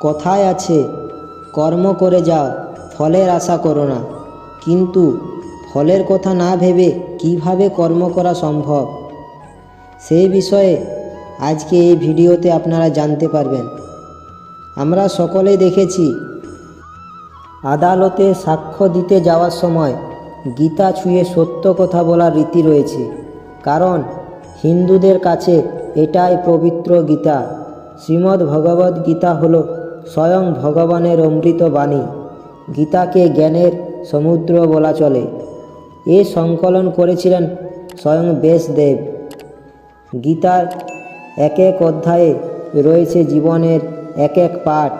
কথায় আছে, কর্ম করে যাও, ফলের আশা করো না। কিন্তু ফলের কথা না ভেবে কীভাবে কর্ম করা সম্ভব? সেই বিষয়ে আজকে এই ভিডিওতে আপনারা জানতে পারবেন। আমরা সকলেই দেখেছি, আদালতে সাক্ষ্য দিতে যাওয়ার সময় গীতা ছুঁয়ে সত্য কথা বলার রীতি রয়েছে। কারণ হিন্দুদের কাছে এটাই পবিত্র গীতা। শ্রীমদ্ ভগবদ গীতা হল স্বয়ং ভগবানের অমৃত বাণী। গীতাকে জ্ঞানের সমুদ্র বলা চলে। এ সংকলন করেছিলেন স্বয়ং ব্যাসদেব গীতার এক এক অধ্যায়ে রয়েছে জীবনের এক এক পাঠ।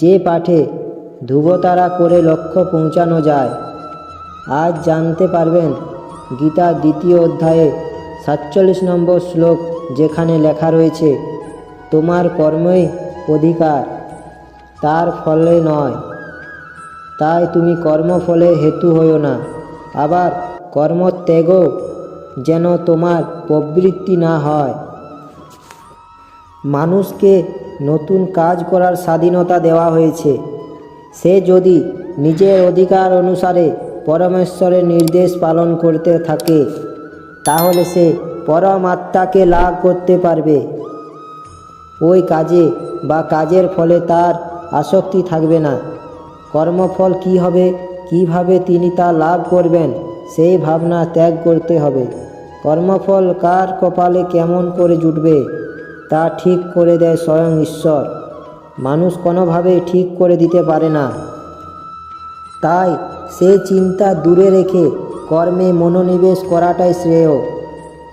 যে পাঠে ধ্রুবতারা করে লক্ষ্য পৌঁছানো যায়, আজ জানতে পারবেন গীতার দ্বিতীয় অধ্যায়ে সাতচল্লিশ নম্বর শ্লোক যেখানে লেখা রয়েছে, তোমার কর্মই অধিকার। তার ফলে নয়। তাই তুমি কর্মফলে হেতু হইও না। আবার কর্মত্যাগও যেন তোমার প্রবৃত্তি না হয়। মানুষকে নতুন কাজ করার স্বাধীনতা দেওয়া হয়েছে। সে যদি নিজের অধিকার অনুসারে পরমেশ্বরের নির্দেশ পালন করতে থাকে, তাহলে সে পরমাত্মাকে লাভ করতে পারবে। ওই কাজে বা কাজের ফলে তার আসক্তি থাকবে না। কর্মফল কি হবে, কীভাবে তিনি তা লাভ করবেন, সেই ভাবনা ত্যাগ করতে হবে। কর্মফল কার কপালে কেমন করে জুটবে, তা ঠিক করে দেয় স্বয়ং ঈশ্বর। মানুষ কোনোভাবেই ঠিক করে দিতে পারে না। তাই সে চিন্তা দূরে রেখে কর্মে মনোনিবেশ করাটাই শ্রেয়।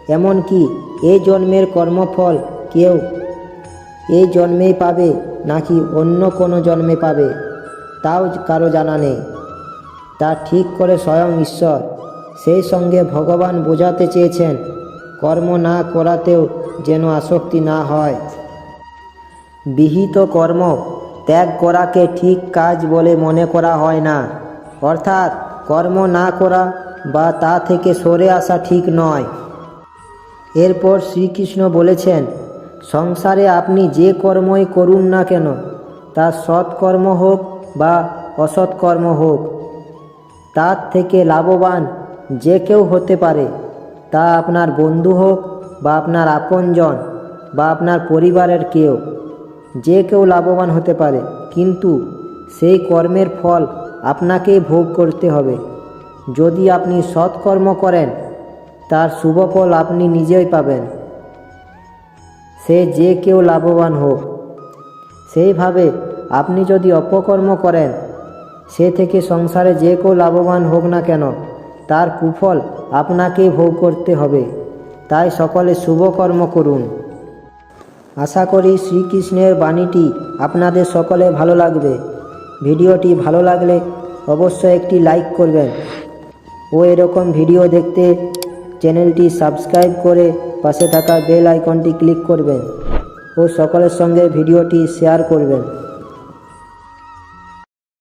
এমনকি এই জন্মের কর্মফল কেউ এই জন্মেই পাবে নাকি অন্য কোনো জন্মে পাবে, তাও কারও জানা নেই। তা ঠিক করে স্বয়ং ঈশ্বর সেই সঙ্গে ভগবান বোঝাতে চেয়েছেন, কর্ম না করাতেও যেন আসক্তি না হয়। বিহিত কর্ম ত্যাগ করাকে ঠিক কাজ বলে মনে করা হয় না, অর্থাৎ কর্ম না করা বা তা থেকে সরে আসা ঠিক নয়। এরপর শ্রীকৃষ্ণ বলেছেন সংসারে আপনি যে কর্মই করুন না কেন, তা সৎকর্ম হোক বা অসৎকর্ম হোক, তার থেকে লাভবান যে কেউ হতে পারে, তা আপনার বন্ধু হোক বা আপনার আপনজন বা আপনার পরিবারের কেউ। যে কেউ লাভবান হতে পারে, কিন্তু সেই কর্মের ফল আপনাকেই ভোগ করতে হবে। যদি আপনি সৎকর্ম করেন, তার শুভ ফল আপনি নিজেই পাবেন। সে যে কেউ লাভবান হোক। সেইভাবে আপনি যদি অপকর্ম করেন, সে থেকে সংসারে যে কেউ লাভবান হোক না কেন, তার কুফল আপনাকেই ভোগ করতে হবে। তাই সকলে শুভ কর্ম করুন। আশা করি শ্রীকৃষ্ণের বাণীটি আপনাদের সকলে ভালো লাগবে। ভিডিওটি ভালো লাগলে অবশ্যই একটি লাইক করবেন। ও এরকম ভিডিও দেখতে চ্যানেলটি সাবস্ক্রাইব করে পাশে থাকা বেল আইকনটি ক্লিক করবেন ও সকলের সঙ্গে ভিডিওটি শেয়ার করবেন।